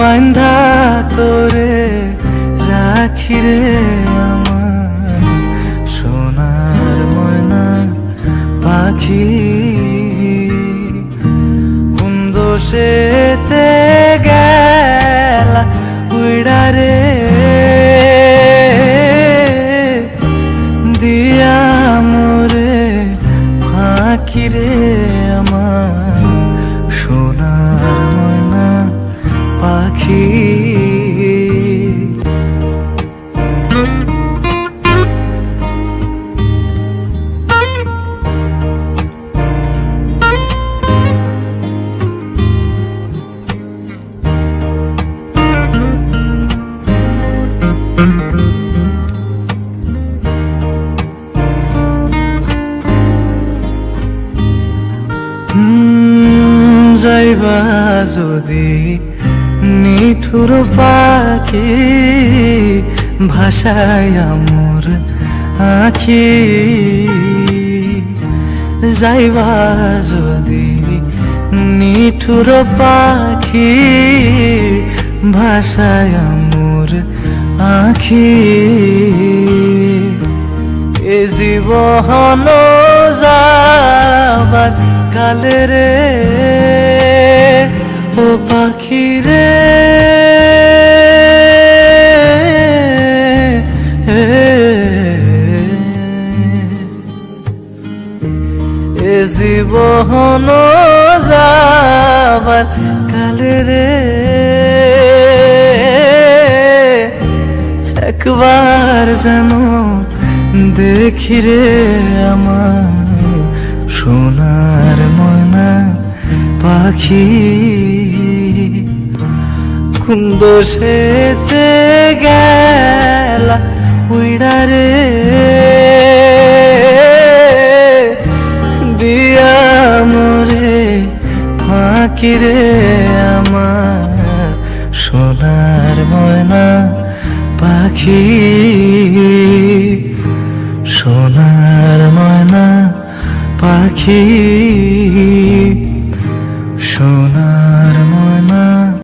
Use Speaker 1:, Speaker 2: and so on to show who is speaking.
Speaker 1: বান্ধা তোরে রাখি রে আমার সোনার ময়না পাখি। কুন্দ সেতে গেলা উড়া রে? দিয়া মোরে ফাঁকি রে। পাখি। যাইবা যদি নিঠুর পাখি ভাষায় আমর আখি। যাইবা যদি নিঠুর পাখি ভাষায় আমর আখি। এ জীবন যাবার কালে রে, ও পাখি জীবন যাবার কালে রে। একবার যেন দেখি রে আমার সোনার ময়না পাখি। কুন্দ সেতে গেলা উইড়া রে। ফাঁকি রে আমার সোনার ময়না পাখি? সোনার ময়না পাখি। সোনার